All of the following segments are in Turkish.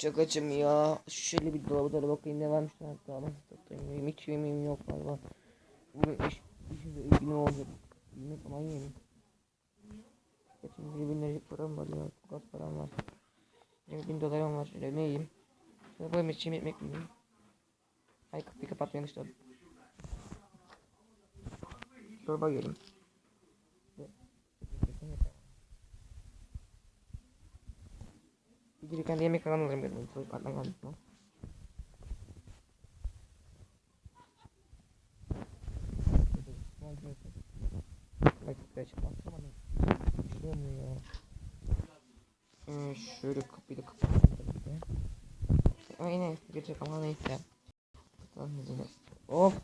Çok açım ya. Şöyle bir dolaba da bakayım ne varmış hatta ben satayım. Yemek hiç yemeğim yok galiba. Bugün iş, işimde iyi günü olacak. Yemek falan yiyeyim. Geçen bir bin liracık param var ya. Çok az param var. 20 bin dolarım var. Şöyle ne yiyeyim? Şöyle böyle içeyim ekmek mi yiyeyim? Ay kapıyı kapatmayın işte. Çorba yiyelim. Girerken de yemek falan alırım dedim. Çocuklardan kaldım. Bana. Bir şey olmuyor ya. Ee, şöyle kapıyı da kapatalım. Aynen girecek ama neyse. Of.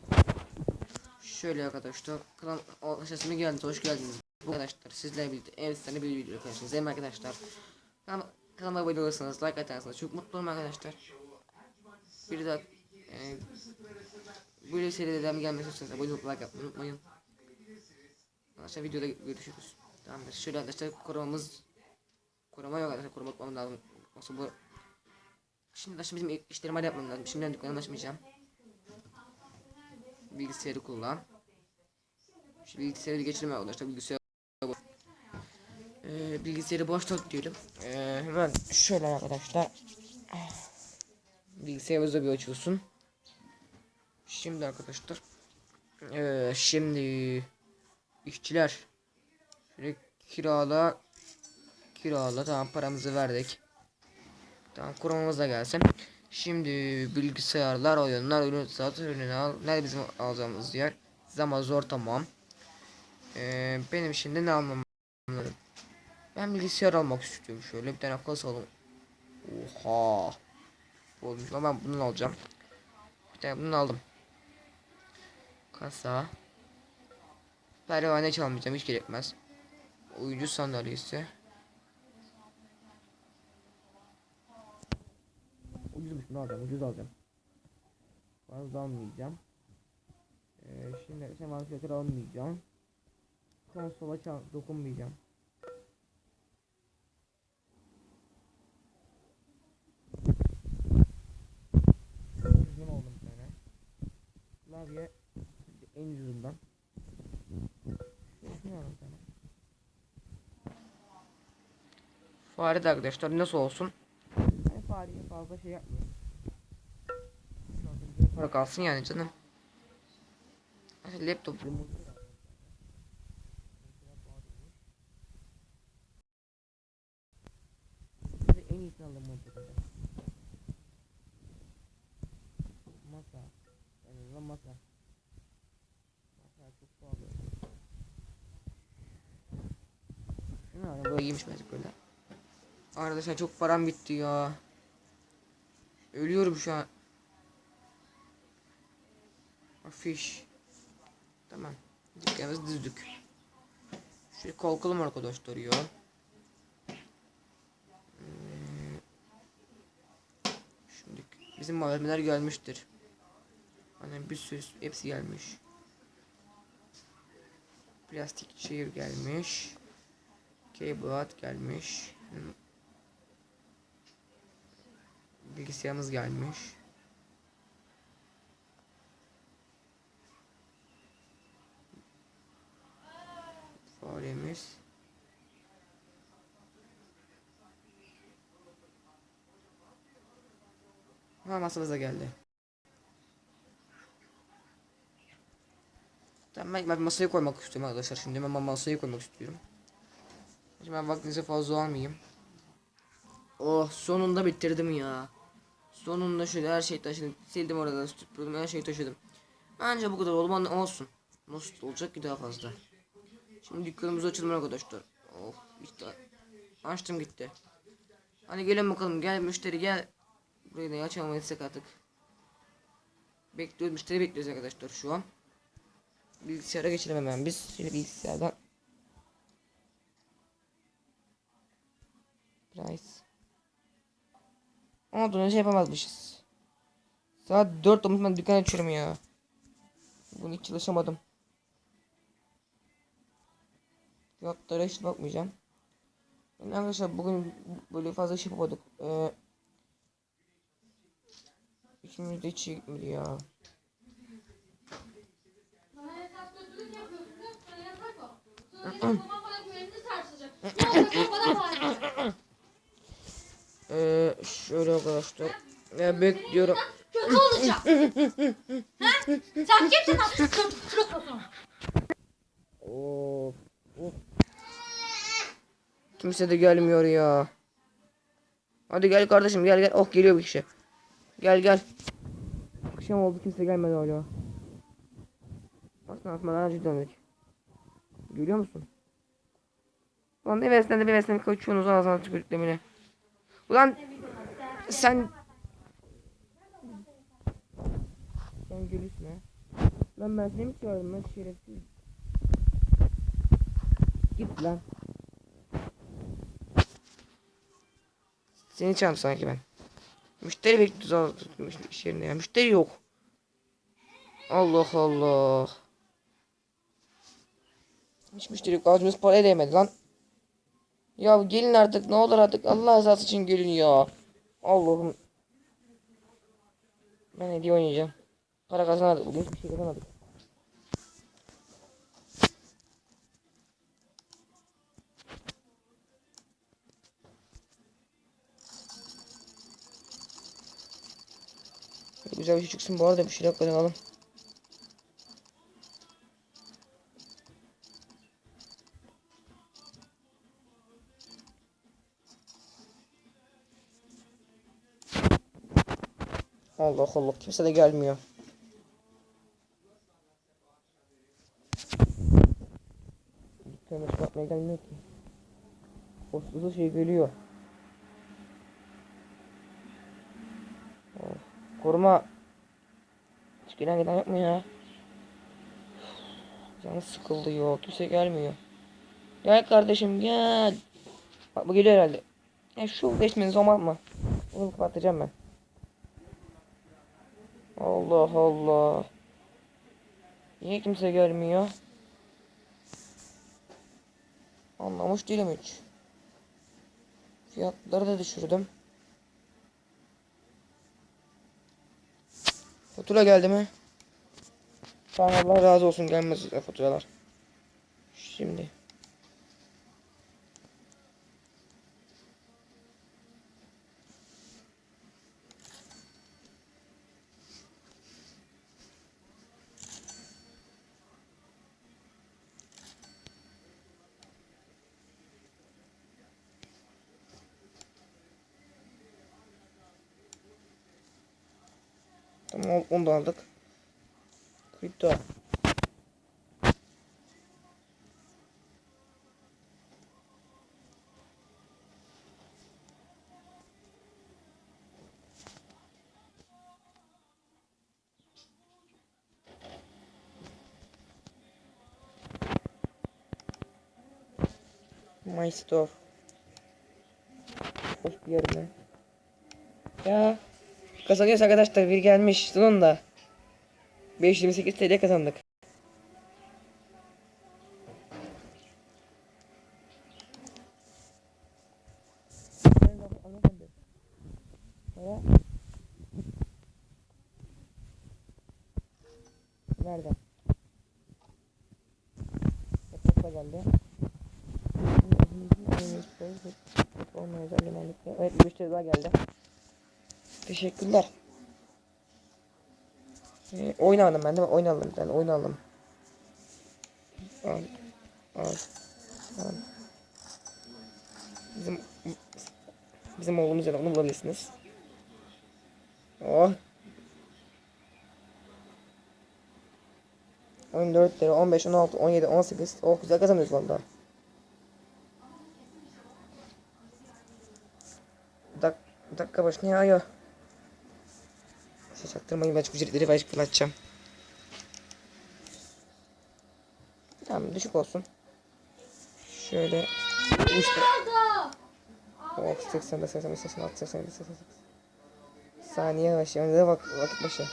Şöyle arkadaşlar. Kanal aşağısına geldiniz. Hoş geldiniz. Bu arkadaşlar sizlerle birlikte efsane bir video karşınızdayım arkadaşlar. Kanal, kanalıma abone olursanız like atarsanız çok mutlu olurum arkadaşlar. Bir daha e, böyle serilerden gelmesi istiyorsanız abone olup like yapmayı unutmayın. Arkadaşlar videoda görüşürüz. Tamamdır. Şöyle arkadaşlar korumamız koruma yok arkadaşlar koruma tutmam lazım. Nasıl bu Şimdi arkadaşlar bizim işlerimi hadi yapmam lazım. Şimdiden dükkanı açmayacağım. Bilgisayarı kullan. Şu bilgisayarı geçirme arkadaşlar bilgisayar ee, bilgisayarı boş tut diyelim. Ee, hemen şöyle arkadaşlar. Bilgisayarımızı bir açıyorsun. Şimdi arkadaşlar. Ee, şimdi işçiler. Şöyle kirala kirala tamam paramızı verdik. Tamam kurumamız da gelsin. Şimdi bilgisayarlar, oyunlar, ürün satın ürünü al. Nerede bizim alacağımız yer? Zaman zor tamam. Ee, benim şimdi ne almam lazım? Ben bilgisayar almak istiyorum. Şöyle bir tane kasa alalım. Oha. Olmuş ama ben bunu alacağım. Bir tane bunu aldım. Kasa. Pervane çalmayacağım hiç gerekmez. Oyuncu sandalyesi. Ucuzmuş bunu alacağım ucuz alacağım. Fazla almayacağım. Ee, şimdi hemen almayacağım. Konsola dokunmayacağım. Uzun oldu bir tane. Klavye en ucuzundan. Şunu alalım bir tane. Fare de arkadaşlar nasıl olsun? Ben fareye fazla şey yapmıyorum. Para kalsın yani canım. Laptop en aldım montajda. Masa. Yani. Masa çok pahalı. Şunu ara böyle iyiymiş bence böyle. Arkadaşlar çok param bitti ya. Ölüyorum şu an. Afiş. Tamam. Dükkanımızı düzdük. Şöyle kalkalım arkadaşlar ya. Hmm. Şimdi bizim malzemeler gelmiştir. Hani bir sürü hepsi gelmiş. Plastik çayır gelmiş. Keyboard gelmiş. Bilgisayarımız gelmiş. Faremiz. Ha masamız da geldi. Tamam ben, ben masaya koymak istiyorum arkadaşlar şimdi ben masaya koymak istiyorum. Şimdi ben vaktinizi fazla almayayım. Oh sonunda bitirdim ya. Sonunda şöyle her şeyi taşıdım. Sildim orada süpürdüm her şeyi taşıdım. Bence bu kadar olman olsun. Nasıl olacak ki daha fazla. Şimdi dükkanımız açalım arkadaşlar. Oh işte açtım gitti. Hani gelin bakalım gel müşteri gel. Burayı da etsek artık. Bekliyoruz müşteri bekliyoruz arkadaşlar şu an. Bilgisayara geçelim hemen biz. Şöyle bilgisayardan. Price. Ondan önce yapamazmışız. Saat 4 olmuş ben dükkan açıyorum ya. Bunu hiç çalışamadım. Fiyatlara hiç bakmayacağım. Yani arkadaşlar bugün böyle fazla şey yapamadık. Ee, İkimiz de hiç gitmedi ya. Bana yatak kötülük yapıyorsun. Sana yatak o. Sonra babam bana güvenini sarsacak. Ne olacak bana bağıracak. Ee, arkadaşlar. Ya bekliyorum. Kötü olacak. ha? Sen kimsin? Kötü kırıklasın. Of. of. Kimse de gelmiyor ya. Hadi gel kardeşim gel gel. Oh geliyor bir kişi. Gel gel. Akşam oldu kimse gelmedi hala. Aslında atmadan önce döndük. Görüyor musun? Ulan bir veslen de bir veslen kaçıyorsunuz ağzına tükürdük demine. Ulan sen... Sen ha. Lan ben seni mi çağırdım lan şerefsiz. Git lan. Seni çağırdım sanki ben. Müşteri bekliyoruz iş yerinde ya. Müşteri yok. Allah Allah. Hiç müşteri yok. Ağzımız para değmedi lan. Ya gelin artık ne olur artık Allah rızası için gelin ya. Allah'ım. Ben hediye oynayacağım. Para kazanmadık bugün hiçbir şey kazanmadık. Güzel bir şey çıksın bu arada bir şeyler kazanalım. Allah Allah kimse de gelmiyor. Dükkanı kapatmaya gelmiyor ki. Hırsızı şey geliyor. Of, koruma. Hiç gelen giden yok mu ya? Canı sıkıldı yok. Kimse gelmiyor. Gel kardeşim gel. Bak bu geliyor herhalde. Ya şu geçmeni zaman mı? Bunu kapatacağım ben. Allah Allah. Niye kimse gelmiyor? Anlamış değilim hiç. Fiyatları da düşürdüm. Fatura geldi mi? Tamam Allah razı olsun gelmez faturalar. Şimdi. Onu da aldık. Kripto. My store. Hoş bir yerine. Ya kazanıyoruz arkadaşlar bir gelmiş sonunda. 528 TL kazandık. Nerede? Yaprakla geldi. Olmayacak genellikle. Evet müşteri daha geldi. Teşekkürler. Ee, oyun aldım ben değil mi? Tane. Oyun aldım. Al. Al. Al. Bizim bizim oğlumuz ya onu bulabilirsiniz. Oh. 14 lira, 15, 16, 17, 18. Oh güzel kazanıyoruz valla. Dak dakika başına yağıyor. Siz çaktırmayın ben ücretleri ben fırlatacağım. Tamam düşük olsun. Şöyle işte. Oh 80 80 86 87 88. Saniye başı. Önde de bak vakit başı.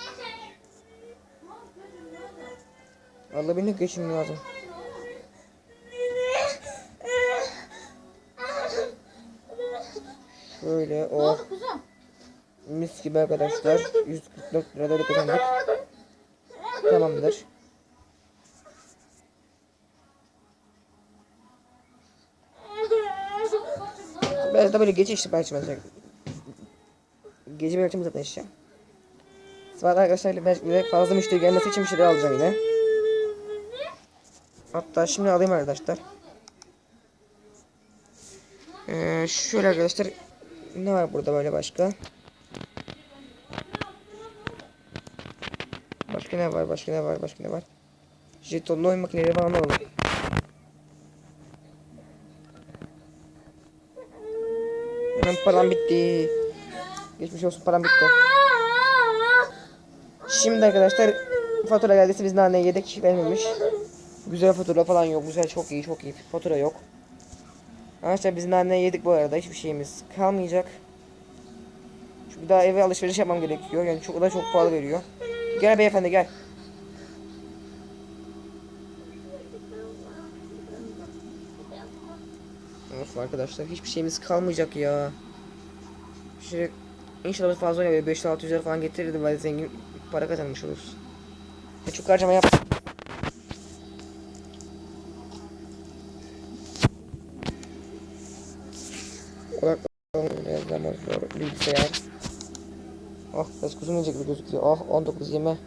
Vallahi benim geçim lazım. Şöyle oh. Mis gibi arkadaşlar. 144 lira da kazandık. Tamamdır. Biraz da böyle gece işte belki mesela. Gece bir akşam zaten işte. Sabah arkadaşlar belki fazla müşteri gelmesi için bir şeyler alacağım yine. Hatta şimdi alayım arkadaşlar. Ee, şöyle arkadaşlar ne var burada böyle başka? Başka ne var? Başka ne var? Başka ne var? Jetonlu oyun makineleri falan alalım. Benim param bitti. Geçmiş olsun param bitti. Şimdi arkadaşlar fatura geldiyse biz nane yedik vermemiş. Güzel fatura falan yok. Güzel çok iyi çok iyi. Fatura yok. Arkadaşlar biz nane yedik bu arada. Hiçbir şeyimiz kalmayacak. Çünkü daha eve alışveriş yapmam gerekiyor. Yani çok da çok pahalı veriyor. Gel beyefendi gel. Of arkadaşlar hiçbir şeyimiz kalmayacak ya. Şöyle inşallah fazla 5-600 lira falan getirirdi böyle zengin para kazanmış oluruz. Çok harcama yap. Odaklanalım biraz daha zor bilgisayar. Ah biraz uzun gibi gözüküyor. Ah 19 20.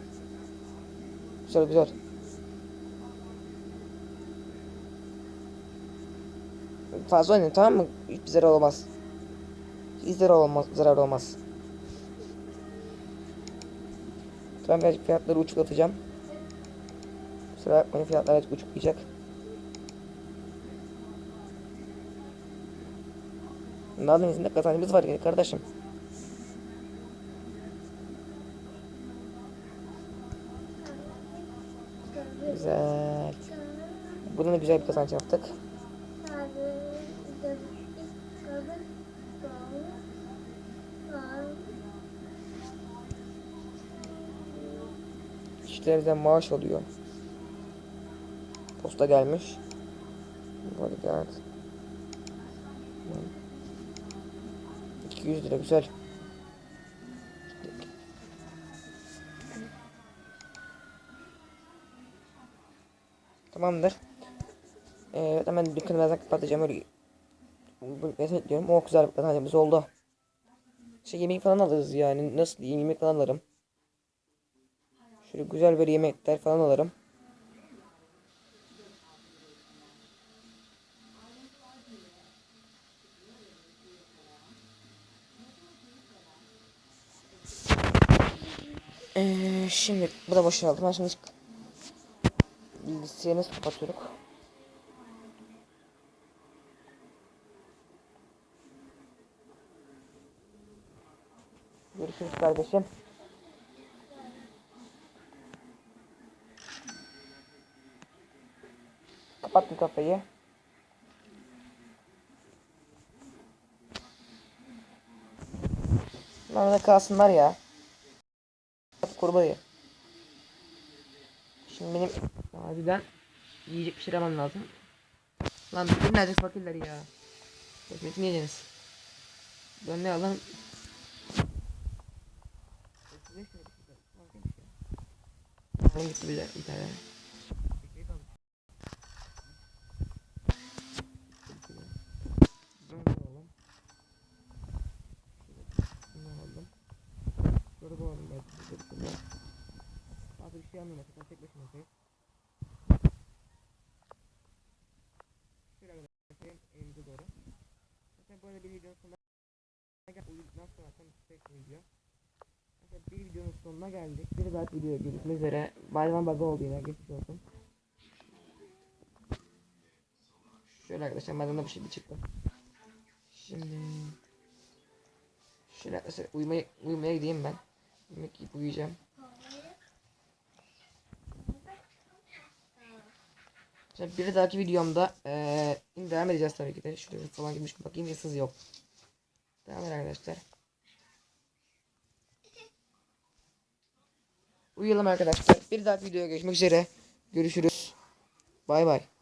Güzel güzel. Fazla oynayın tamam mı? Hiçbir zarar olmaz. Hiç zarar olmaz. Zarar olmaz. Ben birazcık fiyatları uçuklatacağım. Kusura bakmayın fiyatlar birazcık uçuklayacak. Bunların izinde kazancımız var kardeşim. Güzel. Bunun da güzel bir kazanç yaptık. İşte bizden maaş alıyor. Posta gelmiş. Bodyguard. 200 lira güzel. Tamamdır. Evet hemen dükkanı birazdan kapatacağım öyle. Mesela diyorum o güzel bir oldu. Şey yemek falan alırız yani nasıl diyeyim yemek falan alırım. Şöyle güzel bir yemekler falan alırım. Ee, şimdi bu da boşaldı. Ben şimdi bilgisayarı nasıl kapatıyoruz? Görüşürüz kardeşim. Kapattım kafayı. Bunlar da kalsınlar ya. Kurbayı. Şimdi benim harbiden yiyecek bir şey aramam lazım. Lan bütün nerede fakirler ya. Ekmek mi yiyeceksiniz? Ben ne alayım? Alayım gitti bir de bir tane. Belki bir bir şey almayayım mesela tek başıma koyayım. Şöyle arkadaşlar elimize doğru. Mesela böyle bir videonun sonuna sonra tam tek video. Bir videonun sonuna geldik. Bir dahaki videoya görüşmek üzere. Bayram bug'ı oldu yine geçmiş olsun. Şöyle arkadaşlar benden de bir şey çıktı. Şimdi Şöyle arkadaşlar uyumaya, uyumaya gideyim ben. Yemek yiyip uyuyacağım. Şimdi bir dahaki videomda yine devam edeceğiz tabii ki de. Şuraya falan girmiş bakayım hırsız yok. Devam edelim arkadaşlar. Uyuyalım arkadaşlar. Bir dahaki videoya görüşmek üzere. Görüşürüz. Bay bay.